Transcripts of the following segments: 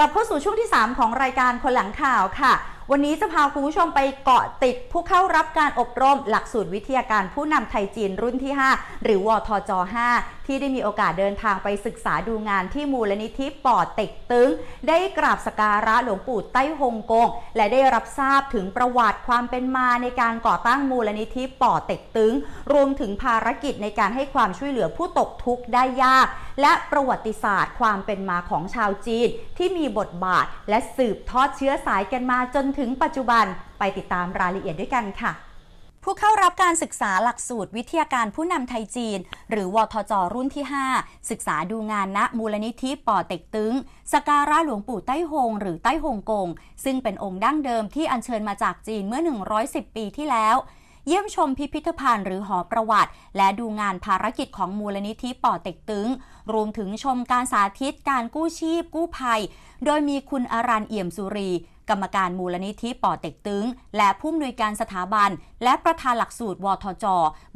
กลับเข้าสู่ช่วงที่ 3 ของรายการคนหลังข่าวค่ะ วันนี้จะพาคุณผู้ชมไปเกาะติดผู้เข้ารับการอบรมหลักสูตรวิทยาการผู้นำไทยจีนรุ่นที่ 5 หรือวทจ 5 ที่ได้มีโอกาสเดินทางไปศึกษาดูงานที่มูลนิธิป่อเต็กตึง ได้กราบสการะหลวงปู่ไต้ฮงกง และได้รับทราบถึงประวัติความเป็นมาในการก่อตั้งมูลนิธิป่อเต็กตึง รวมถึงภารกิจในการให้ความช่วยเหลือผู้ตกทุกข์ได้ยาก และประวัติศาสตร์ความเป็นมาของชาวจีน ที่มีบทบาทและสืบทอดเชื้อสายกันมาจนถึงปัจจุบันไปติดตามรายละเอียดด้วยกันค่ะผู้เข้ารับการศึกษาหลักสูตรวิทยาการผู้นำไทยจีน หรือวทจรุ่นที่ 5 ศึกษาดูงานณมูลนิธิป่อเต็กตึงสการะหลวงปู่ไต้ฮงหรือไต้ฮงกง ซึ่งเป็นองค์ดั้งเดิมที่อัญเชิญมาจากจีนเมื่อ 110 ปีที่แล้ว เยี่ยมชมพิพิธภัณฑ์หรือหอประวัติ และดูงานภารกิจของมูลนิธิป่อเต็กตึง รวมถึงชมการสาธิตการกู้ชีพกู้ภัย โดยมีคุณอารันเอี่ยมสุรี กรรมการมูลนิธิป่อเต็กตึง และผู้อำนวยการสถาบัน และประธานหลักสูตรวทจ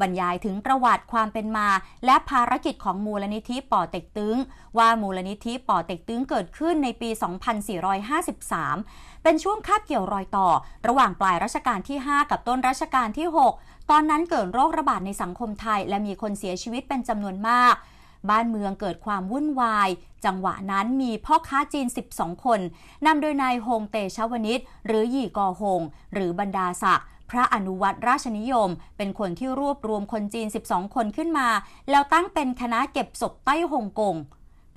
บรรยายถึงประวัติความเป็นมา และภารกิจของมูลนิธิป่อเต็กตึง ว่ามูลนิธิป่อเต็กตึงเกิดขึ้นในปี 2453 เป็นช่วงคาบเกี่ยวรอยต่อ ระหว่างปลายรัชกาลที่ 5 กับต้นรัชกาลที่ 6 ตอนนั้นเกิดโรคระบาดในสังคมไทย และมีคนเสียชีวิตเป็นจำนวนมาก บ้านเมืองเกิดความวุ่นวาย จังหวะนั้นมีพ่อค้าจีน 12 คนนำโดยนายฮงเตชวนิชหรือหยี่กอฮง หรือบรรดาศักดิ์พระอนุวัตรราชนิยม เป็นคนที่รวบรวมคนจีน 12 คนขึ้นมา แล้วตั้งเป็นคณะเก็บศพใต้ฮงกง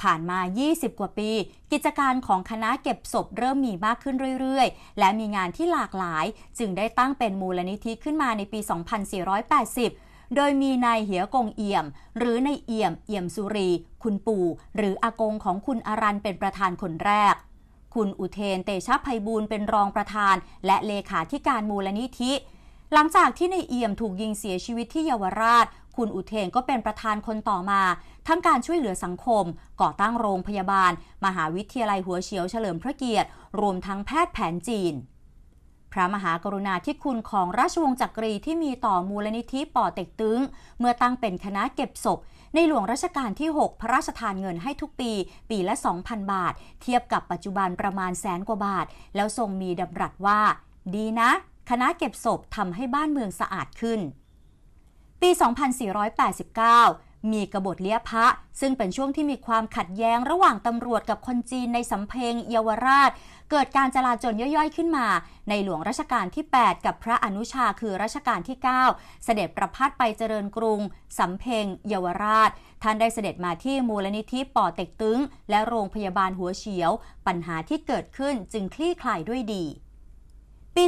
ผ่านมา 20 กว่าปี กิจการของคณะเก็บศพเริ่มมีมากขึ้นเรื่อยๆ และมีงานที่หลากหลาย จึงได้ตั้งเป็นมูลนิธิขึ้นมาในปี 2480 โดยมีนายเหียกงเอี่ยม หรือนายเอี่ยมเอี่ยมสุรี คุณปู่ หรืออากงของคุณอารันเป็นประธานคนแรก คุณอุเทนเตชะภัยบูลเป็นรองประธาน และเลขาธิการมูลนิธิ หลังจากที่ในเอี่ยมถูกยิงเสียชีวิตที่เยาวราช คุณอุเทนก็เป็นประธานคนต่อมา ทั้งการช่วยเหลือสังคม ก่อตั้งโรงพยาบาล มหาวิทยาลัยหัวเฉียวเฉลิมพระเกียรติ รวมทั้งแพทย์แผนจีน พระมหากรุณาธิคุณของราชวงศ์จักรีที่มีต่อมูลนิธิป่อเต็กตึง เมื่อตั้งเป็นคณะเก็บศพ ในหลวงรัชกาลที่ 6 พระราชทานเงินให้ทุกปี ปีละ 2,000 บาท เทียบกับปัจจุบันประมาณแสนกว่าบาท แล้วทรงมีดำรัสว่า ดีนะ คณะเก็บศพทำให้บ้านเมืองสะอาดขึ้น ปี 2489 มีกบฏเลี้ยพระซึ่งเป็นช่วงที่มีความขัดแย้งระหว่างตำรวจกับคนจีนในสำเพ็งเยาวราช เกิดการจลาจลย่อยๆขึ้นมา ในหลวงรัชกาลที่ 8 กับพระอนุชาคือรัชกาลที่ 9 เสด็จประพาสไปเจริญกรุงสำเพ็งเยาวราช ท่านได้เสด็จมาที่มูลนิธิป่อเต็กตึง และโรงพยาบาลหัวเฉียว ปัญหาที่เกิดขึ้นจึงคลี่คลายด้วยดี ปี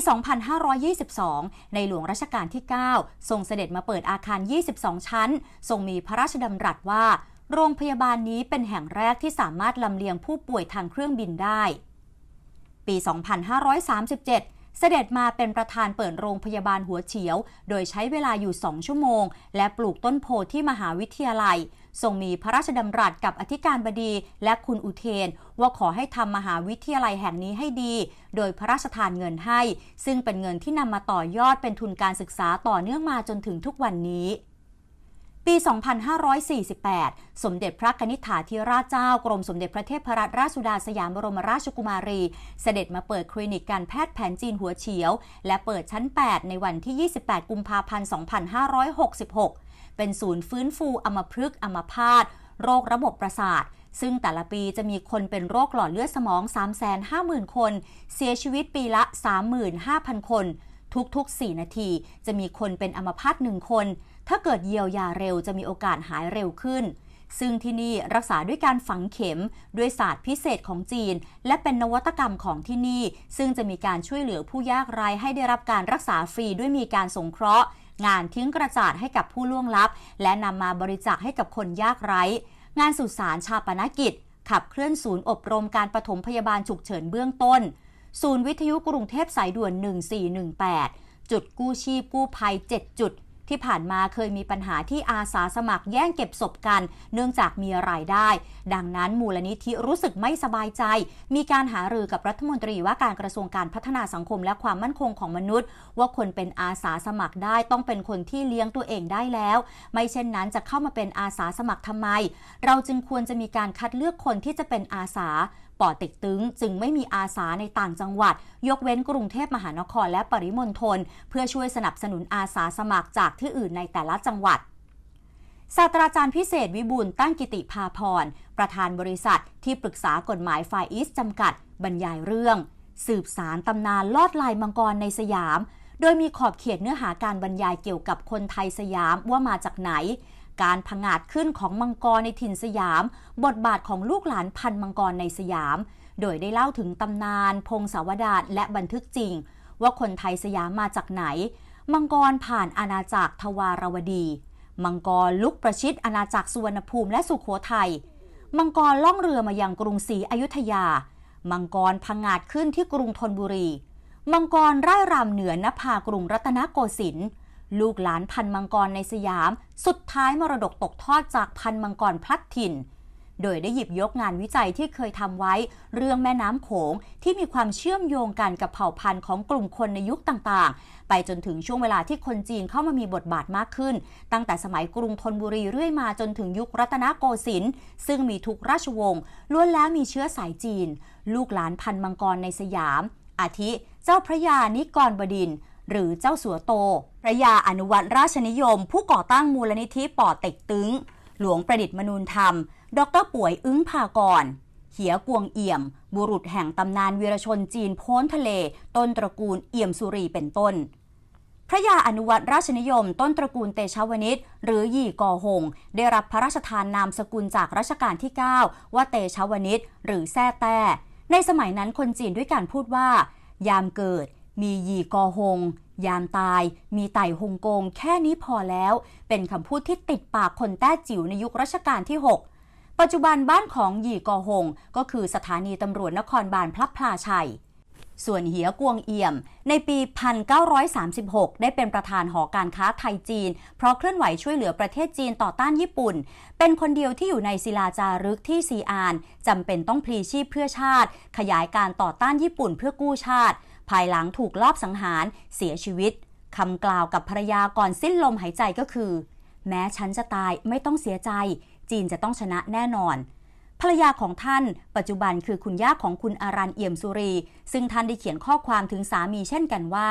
2522 ในหลวงรัชกาลที่ 9 ทรงเสด็จมาเปิดอาคาร 22 ชั้น ทรงมีพระราชดำรัสว่า โรงพยาบาลนี้เป็นแห่งแรกที่สามารถลำเลียงผู้ป่วยทางเครื่องบินได้ ปี 2537เสด็จมาเป็นประธานเปิดโรงพยาบาลหัวเฉียว โดยใช้เวลาอยู่ 2 ชั่วโมง และปลูกต้นโพที่มหาวิทยาลัย ทรงมีพระราชดำรัสกับอธิการบดีและคุณอุเทน ว่าขอให้ทำมหาวิทยาลัยแห่งนี้ให้ดี โดยพระราชทานเงินให้ ซึ่งเป็นเงินที่นำมาต่อยอดเป็นทุนการศึกษาต่อเนื่องมาจนถึงทุกวันนี้ปี 2548 สมเด็จพระนิษฐาธิราชเจ้ากรมสมเด็จพระเทพรัตนราชสุดาสยามบรมราชกุมารี เสด็จมาเปิดคลินิกการแพทย์แผนจีนหัวเฉียว และเปิดชั้น 8 ในวันที่ 28 กุมภาพันธ์ 2566 เป็นศูนย์ฟื้นฟูอัมพฤกษ์อัมพาตโรคระบบประสาท ซึ่งแต่ละปีจะมีคนเป็นโรคหลอดเลือดสมอง 350,000 คน เสียชีวิตปีละ 35,000 คน ทุกๆ 4 นาที จะมีคนเป็นอัมพาตหนึ่งคน ถ้าเกิดเยียวยาเร็วจะมีโอกาสหายเร็วขึ้น ซึ่งที่นี่รักษาด้วยการฝังเข็มด้วยศาสตร์พิเศษของจีน และเป็นนวัตกรรมของที่นี่ ซึ่งจะมีการช่วยเหลือผู้ยากไร้ให้ได้รับการรักษาฟรีด้วยมีการสงเคราะห์ งานทิ้งกระจาดให้กับผู้ล่วงลับ และนำมาบริจาคให้กับคนยากไร้ งานสุสานชาปนกิจ ขับเคลื่อนศูนย์อบรมการปฐมพยาบาลฉุกเฉินเบื้องต้น ศูนย์วิทยุกรุงเทพสายด่วน 1418 จุดกู้ชีพกู้ภัย 7 จุด ที่ผ่านมาเคยมีปัญหาที่อาสาสมัครแย่งเก็บศพกัน เนื่องจากมีรายได้ ดังนั้นมูลนิธิรู้สึกไม่สบายใจ มีการหารือกับรัฐมนตรีว่าการกระทรวงการพัฒนาสังคมและความมั่นคงของมนุษย์ ว่าคนเป็นอาสาสมัครได้ต้องเป็นคนที่เลี้ยงตัวเองได้แล้ว ไม่เช่นนั้นจะเข้ามาเป็นอาสาสมัครทำไม เราจึงควรจะมีการคัดเลือกคนที่จะเป็นอาสา ป่อเต็กตึงจึงไม่มีอาสาในต่างจังหวัด ยกเว้นกรุงเทพมหานครและปริมณฑลเพื่อช่วยสนับสนุนอาสาสมัครจากที่อื่นในแต่ละจังหวัดศาสตราจารย์พิเศษวิบูลตั้งกิติภาพร ประธานบริษัทที่ปรึกษากฎหมายฝ่ายอีสจำกัด บรรยายเรื่อง สืบสารตำนานลอดลายมังกรในสยาม โดยมีขอบเขตเนื้อหาการบรรยายเกี่ยวกับคนไทยสยามว่ามาจากไหน การผงาดขึ้นของมังกรในถิ่นสยาม บทบาทของลูกหลานพันมังกรในสยาม โดยได้เล่าถึงตำนาน พงศาวดารและบันทึกจริง ว่าคนไทยสยามมาจากไหน มังกรผ่านอาณาจักรทวารวดี มังกรลุกประชิดอาณาจักรสุวรรณภูมิและสุโขทัยมังกรล่องเรือมายังกรุงศรีอยุธยา มังกรพังงาดขึ้นที่กรุงธนบุรี มังกรร่ายรำเหนือนภากรุงรัตนโกสินทร์ ลูกหลานพันมังกรในสยาม สุดท้ายมรดกตกทอดจากพันมังกรพลัดถิ่น โดยได้หยิบยกงานวิจัยที่เคยทำไว้เรื่องแม่น้ำโขงที่มีความเชื่อมโยงกันกับเผ่าพันธุ์ของกลุ่มคนในยุคต่างๆ ไปจนถึงช่วงเวลาที่คนจีนเข้ามามีบทบาทมากขึ้น ตั้งแต่สมัยกรุงธนบุรีเรื่อยมาจนถึงยุครัตนโกสินทร์ซึ่งมีทุกราชวงศ์ล้วนแล้วมีเชื้อสายจีน ลูกหลานพันมังกรในสยาม อาทิ เจ้าพระยานิกรบดินทร์ หรือเจ้าสัวโต พระยาอนุวัตรราชนิยม ผู้ก่อตั้งมูลนิธิป่อเต็กตึง หลวงประดิษฐ์มนูนธรรม ดรป่วยอึ้งภากรเหียกวงเอี่ยม บุรุษแห่งตำนานวีรชนจีนโพ้นทะเล ต้นตระกูลเอี่ยมสุรีเป็นต้น พระยาอนุวัตรราชนิยม ต้นตระกูลเตชะวนิชหรือหยี่กอหง ได้รับพระราชทานนามสกุลจากรัชกาลที่ 9 ว่าเตชะวนิชหรือแซ่แต้ในสมัยนั้นคนจีนด้วยการพูดว่า ยามเกิด มีหยีกอหง ยามตาย มีไต่ฮงกง แค่นี้พอแล้ว เป็นคำพูดที่ติดปากคนแต้จิ๋วในยุครัชกาลที่ 6 ปัจจุบันบ้านของหยี่กอหง ก็คือสถานีตำรวจนครบาลพระพลาชัย ส่วนเหียกวงเอี่ยม ในปี 1936 ได้เป็นประธานหอการค้าไทยจีน เพราะเคลื่อนไหวช่วยเหลือประเทศจีนต่อต้านญี่ปุ่น เป็นคนเดียวที่อยู่ในศิลาจารึกที่ซีอานจำเป็นต้องพลีชีพเพื่อชาติ ขยายการต่อต้านญี่ปุ่นเพื่อกู้ชาติ ภายหลังถูกลอบสังหารเสียชีวิตคำกล่าวกับภรรยาก่อนสิ้นลมหายใจก็คือ แม้ฉันจะตายไม่ต้องเสียใจ จีนจะต้องชนะแน่นอน ภรรยาของท่าน ปัจจุบันคือคุณย่าของคุณอารันเอี่ยมสุรี ซึ่งท่านได้เขียนข้อความถึงสามีเช่นกันว่า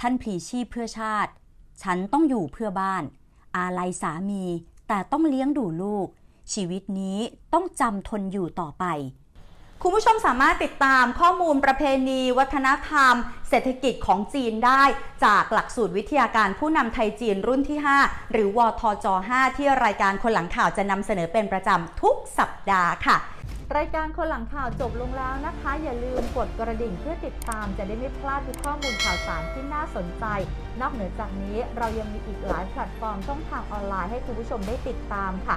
ท่านพลีชีพเพื่อชาติ ฉันต้องอยู่เพื่อบ้าน อาลัยสามี แต่ต้องเลี้ยงดูลูก ชีวิตนี้ต้องจำทนอยู่ต่อไป คุณผู้ชมสามารถติดตามข้อมูลประเพณี วัฒนธรรม เศรษฐกิจของจีนได้ จากหลักสูตรวิทยาการผู้นำไทยจีนรุ่นที่ 5 หรือวทจ 5 ที่รายการคนหลังข่าวจะนำเสนอเป็นประจำทุกสัปดาห์ค่ะ รายการคนหลังข่าวจบลงแล้วนะคะ อย่าลืมกดกระดิ่งเพื่อติดตามจะได้ไม่พลาดทุกข้อมูลข่าวสารที่น่าสนใจ นอกเหนือจากนี้เรายังมีอีกหลายแพลตฟอร์มช่องทางออนไลน์ให้คุณผู้ชมได้ติดตามค่ะ